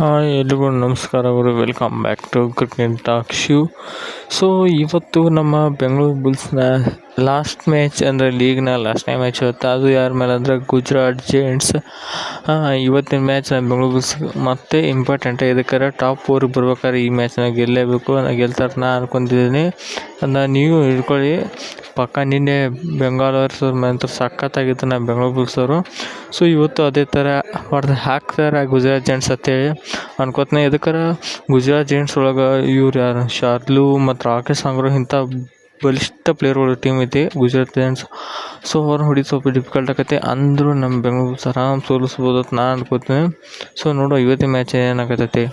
Hi ಎಲ್ರಿಗೂ ನಮಸ್ಕಾರ ಅವರು welcome back to cricket talk show so ಇವತ್ತು ನಮ್ಮ ಬೆಂಗಳೂರು ಬುಲ್ಸ್ನ ಲಾಸ್ಟ್ ಮ್ಯಾಚ್ ಅಂದರೆ ಲೀಗ್ನ ಲಾಸ್ಟ್ನೇ ಮ್ಯಾಚ್ ಇವತ್ತು ಅದು ಯಾರ ಮೇಲೆ ಅಂದರೆ ಗುಜರಾತ್ ಜೇಂಟ್ಸ್ ಇವತ್ತಿನ ಮ್ಯಾಚ್ ನಮ್ಮ ಬೆಂಗಳೂರು ಬುಲ್ಸ್ ಮತ್ತೆ ಇಂಪಾರ್ಟೆಂಟ್ ಇದಕ್ಕಾರೆ ಟಾಪ್ ಫೋರಿಗೆ ಬರ್ಬೇಕಾದ್ರೆ ಈ ಮ್ಯಾಚ್ನ ಗೆಲ್ಲೇಬೇಕು. ಗೆಲ್ತಾರೆ ನಾ ಅನ್ಕೊಂಡಿದ್ದೀನಿ. ಅದನ್ನ ನೀವು ಹಿಡ್ಕೊಳ್ಳಿ. ಪಕ್ಕ ನಿನ್ನೆ ಬೆಂಗಾಲರ್ಸ್ ನಂತರ ಸಖತ್ತಾಗಿತ್ತು ನಮ್ಮ ಬೆಂಗಳೂರು ಬುಲ್ಸವರು ಸೊ ಇವತ್ತು ಅದೇ ಥರ ಹೊಡೆದು ಹಾಕ್ತಾರೆ ಗುಜರಾತ್ ಜೆಂಟ್ಸ್ ಅಂತೇಳಿ. ಅನ್ಕೋತೀನಿ, ಎದಕ್ಕಾರ ಗುಜರಾತ್ ಜೆಂಟ್ಸ್ ಒಳಗೆ ಇವ್ರು ಯಾರು? ಶಾರ್ದ್ಲು ಮತ್ತು ರಾಕೇಶ್ ಸಾಂಗ್ರು ಇಂಥ ಬಲಿಷ್ಠ ಪ್ಲೇಯರ್ಗಳು ಟೀಮ್ ಐತಿ ಗುಜರಾತ್ ಜೆಂಟ್ಸ್ ಸೊ ಅವ್ರನ್ನ ಹೊಡಿದು ಸ್ವಲ್ಪ ಡಿಫಿಕಲ್ಟ್ ಆಗತ್ತೆ ಅಂದರೂ ನಮ್ಮ ಬೆಂಗಳೂರು ಆರಾಮ್ ಸೋಲಿಸ್ಬೋದು ಅಂತ ನಾನು ಅನ್ಕೋತೀನಿ. ಸೊ ನೋಡುವ, ಇವತ್ತಿನ ಮ್ಯಾಚ್ ಏನಾಗತೈತಿ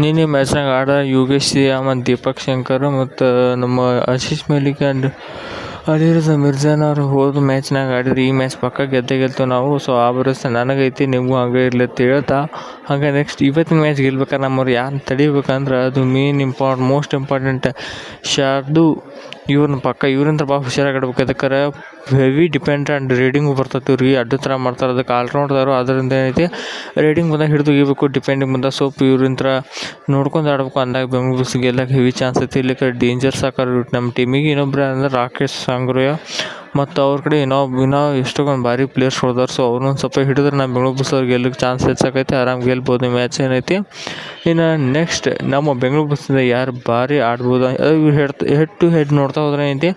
ನಿನ್ನೆ ಮ್ಯಾಚ್ನಾಗ ಆಡ ಯೋಗೇಶ್ ಮತ್ತು ದೀಪಕ್ ಶಂಕರ್ ಮತ್ತು ನಮ್ಮ Ashish Mallik and Alireza Mirzaian ಅವ್ರು ಹೋದ ಮ್ಯಾಚ್ನಾಗ ಆಡಿದ್ರು. ಈ ಮ್ಯಾಚ್ ಪಕ್ಕ ಗೆದ್ದೇ ಗೆಲ್ತೇವೆ ನಾವು. ಸೊ ಆ ಭರವಸೆ ನನಗೈತಿ, ನಿಮಗೂ ಹಂಗೆ ಇರಲಿ ಅಂತ ಹೇಳ್ತಾ ಹಾಗೆ ನೆಕ್ಸ್ಟ್ ಇವತ್ತಿನ ಮ್ಯಾಚ್ ಗೆಲ್ಬೇಕಾದ್ರೆ ನಮ್ಮವ್ರು ಯಾರು ತಡಿಬೇಕಂದ್ರೆ ಅದು ಮೇನ್ ಇಂಪಾರ್ಟ್ ಮೋಸ್ಟ್ ಇಂಪಾರ್ಟೆಂಟ್ ಶಾರ್ದು ಇವ್ರನ್ನ ಪಕ್ಕ ಇವ್ರಿಂದ ಭಾಳ ಹುಷಾರಾಗಿ ಆಡ್ಬೇಕು ಅದಕ್ಕಾರ ಹೆವಿ ಡಿಪೆಂಡ್ ಆ್ಯಂಡ್ ರೀಡಿಂಗು ಬರ್ತೈತೆ ಇವ್ರಿಗೆ. ಅಡ್ಡ ಥರ ಮಾಡ್ತಾರೆ. ಅದಕ್ಕೆ ಆಲ್ರೌಂಡ್ದಾರು ಅದರಿಂದ ಏನೈತಿ? ರೀಡಿಂಗ್ ಬಂದಾಗ ಹಿಡಿದು ತೆಗಿಬೇಕು ಡಿಪೆಂಡಿಂಗ್ ಬಂದಾಗ ಸೊಪ್ಪು ಇವ್ರಂತ ನೋಡ್ಕೊಂಡು ಆಡ್ಬೇಕು. ಅಂದಾಗ ಬೆಂಗಳೂರು ಬುಲ್ಸ್ ಗೆಲ್ಲಕ್ಕೆ ಹೆವಿ ಚಾನ್ಸ್ ಐತಿ ಇಲ್ಲಿಕ್ಕೆ ಡೇಂಜರ್ ಹಾಕೋರು ನಮ್ಮ ಟೀಮಿಗೆ ಇನ್ನೊಬ್ರು ಅಂದ್ರೆ ರಾಕೇಶ್ ಸಾಂಗ್ರೋಯ. ಮತ್ತು ಅವ್ರ ಕಡೆ ಇನ್ನೂ ಇನ್ನೂ ಎಷ್ಟೊಂದು ಭಾರಿ ಪ್ಲೇಯರ್ಸ್ ಹೊಡೆದಾರೆ. ಸೊ ಅವ್ರನ್ನ ಸ್ವಲ್ಪ ಹಿಡಿದ್ರೆ ನಮ್ಮ ಬೆಂಗಳೂರು ಬುಲ್ಸ್ ಅವ್ರಿಗೆ ಗೆಲ್ಲಕ್ಕೆ ಚಾನ್ಸ್ ಹೆಚ್ಚಾಕೈತಿ ಆರಾಮ್ ಗೆಲ್ಬೋದು ಮ್ಯಾಚ್ ಏನೈತಿ. ಇನ್ನು ನೆಕ್ಸ್ಟ್ ನಮ್ಮ ಬೆಂಗಳೂರು ಬುಲ್ಸಿಂದ ಯಾರು ಭಾರಿ ಆಡ್ಬೋದು ಇವ್ರು ಹೆಡ್ ಹೆಡ್ ಟು ಹೆಡ್ ನೋಡ್ತಾ ಹೋದ್ರೆ ಏನೈತಿ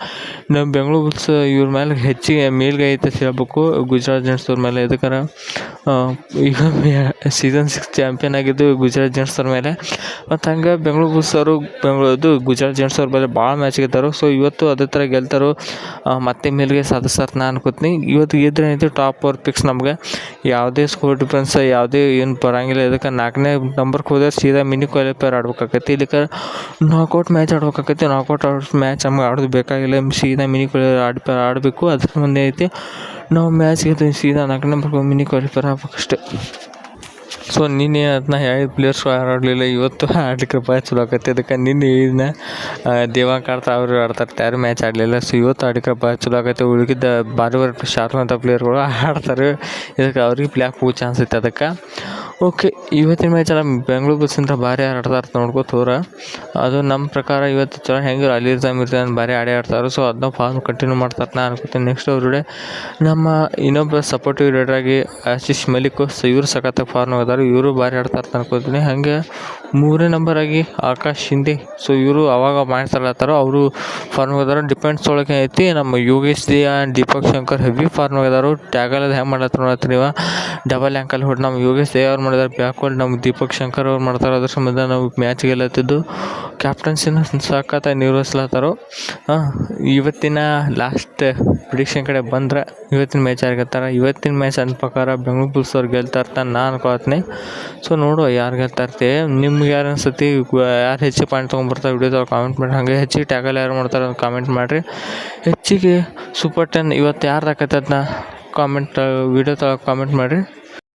ನಮ್ಮ ಬೆಂಗಳೂರು ಬುಲ್ಸ್ ಇವ್ರ ಮೇಲೆ ಹೆಚ್ಚಿಗೆ ಮೇಲ್ಗೈ ಐತೆ ಅಂತ ಹೇಳ್ಬೇಕು. ಗುಜರಾತ್ ಮೇಲೆ ಎದಕ್ಕಾರ ಈಗ ಸೀಸನ್ ಸಿಕ್ಸ್ ಚಾಂಪಿಯನ್ ಆಗಿದ್ದು ಗುಜರಾತ್ ಜೆಂಟ್ಸ್ ಅವ್ರ ಮೇಲೆ. ಮತ್ತು ಹಂಗೆ ಬೆಂಗಳೂರು ಬುಲ್ಸ್ ಅವರು ಬೆಂಗಳೂರು ಗುಜರಾತ್ ಜೆಂಟ್ಸ್ ಅವ್ರ ಮೇಲೆ ಭಾಳ ಮ್ಯಾಚ್ ಗೆದ್ದಾರು. ಸೊ ಇವತ್ತು ಅದೇ ಥರ ಗೆಲ್ತಾರೋ ಮತ್ತೆ ಮೇಲ್ಗೆ ಸಾಧಿಸ್ತಾರೆ ನಾ ಅನ್ಕೋತೀನಿ. ಇವತ್ತು ಗೆದ್ರೇನೈತಿ ಟಾಪ್ ಫೋರ್ ಪಿಕ್ಸ್ ನಮಗೆ. ಯಾವುದೇ ಸ್ಕೋರ್ ಡಿಫ್ರೆನ್ಸ್ ಯಾವುದೇ ಏನು ಬರಂಗಿಲ್ಲ. ಇದಕ್ಕೆ ನಾಲ್ಕನೇ ನಂಬರ್ಗೆ ಹೋದ್ರೆ ಸೀದಾ ಮಿನಿ ಕ್ವಾಲಿಫೈರ್ ಆಡ್ಬೇಕಾಕೈತಿ ಇದಕ್ಕೆ ನಾಕೌಟ್ ಮ್ಯಾಚ್ ಆಡ್ಬೇಕಾಕೈತಿ ನಾಕೌಟ್ ಮ್ಯಾಚ್ ನಮ್ಗೆ ಆಡೋದು ಬೇಕಾಗಿಲ್ಲ. ಸೀದಾ ಮಿನಿ ಕ್ವಾಲಿಫೈರ್ ಆಡ್, ಆಡಬೇಕು. ಅದಕ್ಕೆ ಮುಂದೆ ಐತಿ. ನಾವು ಮ್ಯಾಚ್ ಗೆದ್ದು ಸೀದಾ ನಾಲ್ಕನೇ ನಂಬರ್ಗೆ ಮಿನಿ ಕ್ವಾಲಿಫೈರ್ ಆಗ್ಬೇಕಷ್ಟೆ ಸೊ ನಿನ್ನೆ ಅದನ್ನ ಯಾವ ಪ್ಲೇಯರ್ಸು ಆಡಲಿಲ್ಲ, ಇವತ್ತು ಆಡ್ಲಿಕ್ಕೆ ಚಲೋ ಆಗತ್ತೆ ಅದಕ್ಕೆ ನಿನ್ನೆ ಇದನ್ನ ದೇವಾಂಗ್ ಆಡ್ತಾ ಅವರು ಆಡ್ತಾರೆ. ಯಾರು ಮ್ಯಾಚ್ ಆಡಲಿಲ್ಲ. ಸೊ ಇವತ್ತು ಆಡಿದ್ರೆ ಭಾಳ ಚಲೋ ಆಗತ್ತೆ ಉಳಿದಿದ್ದ ಭಾರಿ ಭಾರಿ ಶಾರ್ಪ್ ಅಂತ ಪ್ಲೇಯರ್ಗಳು ಆಡ್ತಾರೆ. ಇದಕ್ಕೆ ಅವ್ರಿಗೆ ಪ್ಲೇ ಆಗೋ ಚಾನ್ಸ್ ಐತೆ ಅದಕ್ಕೆ. ಓಕೆ ಇವತ್ತಿನ ಮ್ಯಾಚ್ ಎಲ್ಲ ಬೆಂಗಳೂರು ಬುಲ್ಸಿಂದ ಭಾರಿ ಆಡ್ತಾರೆ ನೋಡ್ಕೋತವ್ರ ಅದು ನಮ್ಮ ಪ್ರಕಾರ ಇವತ್ತು ಚಲೋ ಹೆಂಗೆ ಅಲಿರ್ಜಾ ಮಿರ್ಜಾನ್ ಭಾರಿ ಆಡೇ ಆಡ್ತಾರೆ. ಸೊ ಅದನ್ನ ಫಾರ್ಮ್ ಕಂಟಿನ್ಯೂ ಮಾಡ್ತಾರೆ. ನಾನು ಅನ್ಕೋತೀನಿ ನೆಕ್ಸ್ಟ್ ಅವ್ರ ನಮ್ಮ ಇನ್ನೊಬ್ಬ ಸಪೋರ್ಟಿವ್ ಲೀಡರಾಗಿ ಆಶೀಶ್ ಮಲಿಕ್ ಸೊ ಇವರು ಸಖತ್ತಾಗಿ ಫಾರ್ಮ್ ಅದಾರೆ ಇವರು ಭಾರಿ ಆಡ್ತಾರೆ ಅನ್ಕೋತೀನಿ. ಹಾಗೆ ಮೂರನೇ ನಂಬರ್ ಆಗಿ ಆಕಾಶ್ ಶಿಂದೆ ಸೊ ಇವರು ಅವಾಗ ಮಾಡ್ತಾರತ್ತಾರ ಅವರು ಫಾರ್ಮ್ ಅದಾರ ಡಿಪೆಂಡ್ಸ್ ಒಳಗೆ ಐತಿ. ನಮ್ಮ ಯೋಗೇಶ್ ದಿಯಾ, ದೀಪಕ್ ಶಂಕರ್ ಹೆವಿ ಫಾರ್ಮ್ ಆಗಿದಾರು ಟ್ಯಾಗಲ್ ಅದು ಹೆಂಗೆ ಮಾಡತ್ತಾರ ನೀವು. ಡಬಲ್ ಆ್ಯಂಕಲ್ ಹೊಡ್ ನಮ್ಮ ಯೋಗೇಶ್ ಅವ್ರು ಮಾಡಿದಾರೆ ಬ್ಯಾಕ್ವರ್ಡ್ ನಮ್ಮ ದೀಪಕ್ ಶಂಕರ್ ಅವ್ರು ಮಾಡ್ತಾರೆ. ಅದ್ರ ಸಂಬಂಧ ನಾವು ಮ್ಯಾಚ್ ಗೆಲ್ಲತ್ತಿದ್ದು ಕ್ಯಾಪ್ಟನ್ಸಿನ ಸಖತ್ತಾಗಿ ನಿರ್ವಹಿಸ್ಲತ್ತಾರು. ಇವತ್ತಿನ ಲಾಸ್ಟ್ ಪ್ರಿಡಿಕ್ಷನ್ ಕಡೆ ಬಂದ್ರೆ ಇವತ್ತಿನ ಮ್ಯಾಚ್ ಯಾರು ಇವತ್ತಿನ ಮ್ಯಾಚ್ ನನ್ನ ಪ್ರಕಾರ ಬೆಂಗಳೂರು ಬುಲ್ಸ್ ಅವ್ರು ಗೆಲ್ತಾರೆ ಅಂತ ನಾನು ಅನ್ಕೋತೀನಿ ಸೊ ನೋಡು ಯಾರು ಗೆಲ್ತಾರೆ ನಿಮ್ಗೆ ಯಾರು ಅನ್ಸತಿ ಯಾರು ಹೆಚ್ಚು ಪಾಯಿಂಟ್ ತೊಗೊಂಬರ್ತಾರೆ ವಿಡಿಯೋದಾಗ ಕಾಮೆಂಟ್ ಮಾಡಿ. ಹಾಗೆ ಹೆಚ್ಚಿಗೆ ಟ್ಯಾಗಲ್ ಯಾರು ಮಾಡ್ತಾರೆ ಅಂತ ಕಾಮೆಂಟ್ ಮಾಡಿರಿ. ಹೆಚ್ಚಿಗೆ ಸೂಪರ್ ಟೆನ್ ಇವತ್ತು ಯಾರು ಹಾಕತ್ತೆ ಕಾಮೆಂಟ್ ವಿಡಿಯೋ ಕಾಮೆಂಟ್ ಮಾಡಿರಿ.